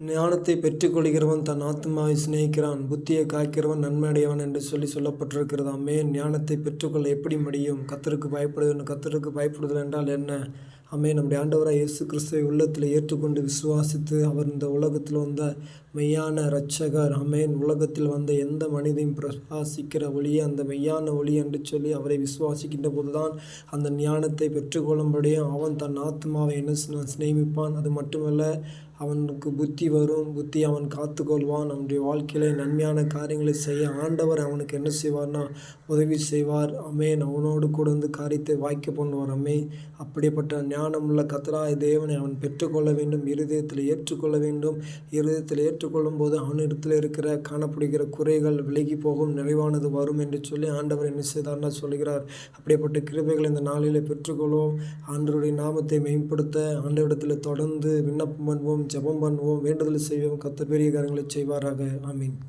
ஞானத்தை பெற்றுக்கொள்கிறவன் தன் ஆத்மாவை சிநேகிக்கிறான். புத்தியை காய்க்கிறவன் நன்மை அடையவன் என்று சொல்லி சொல்லப்பட்டிருக்கிறது. அமேன் ஞானத்தை பெற்றுக்கொள்ள எப்படி முடியும்? கத்தருக்கு பயப்படுதல் கத்தருக்கு பயப்படுதல் என்றால் என்ன? அமே நம்முடைய ஆண்டவராக இயேசு கிறிஸ்துவை உள்ளத்தில் ஏற்றுக்கொண்டு விசுவாசித்து அவர் இந்த உலகத்தில் வந்த மெய்யான இரட்சகர். அமேன் உலகத்தில் வந்த எந்த மனிதையும் பிரகாசிக்கிற ஒளியே அந்த மெய்யான ஒளி என்று சொல்லி அவரை விசுவாசிக்கின்ற போதுதான் அந்த ஞானத்தை பெற்றுக்கொள்ளும்படியும் அவன் தன் ஆத்மாவை என்ன சிநேகிப்பான்? அது மட்டுமல்ல அவனுக்கு புத்தி வரும் புத்தி அவன் காத்துக்கொள்வான். அவனுடைய வாழ்க்கையில் நன்மையான காரியங்களை செய்ய ஆண்டவர் அவனுக்கு என்ன செய்வார்னா உதவி செய்வார். அமேன் அவனோடு கூட வந்து காரியத்தை வாய்க்க பண்ணுவார். அமே அப்படிப்பட்ட ஞானமுள்ள கத்தராய தேவனை அவன் பெற்றுக்கொள்ள வேண்டும். இருதயத்தில் ஏற்றுக்கொள்ள வேண்டும். இருதயத்தில் ஏற்றுக்கொள்ளும் போது அவனிடத்தில் இருக்கிற காணப்படுகிற குறைகள் விலகி போகும் நிறைவானது வரும் என்று சொல்லி ஆண்டவர் என்ன செய்தார்னா சொல்கிறார். அப்படிப்பட்ட கிருபைகள் இந்த நாளில் பெற்றுக்கொள்வோம். ஆண்டவருடைய நாமத்தை மேம்படுத்த ஆண்டவரிடத்தில் தொடர்ந்து விண்ணப்பம் பண்ணுவோம். ஜெபம் பண்ணுவோம் வேண்டுதல் செய்வோம் கத்த பெரிய காரியங்களை செய்வாராக. ஆமீன்.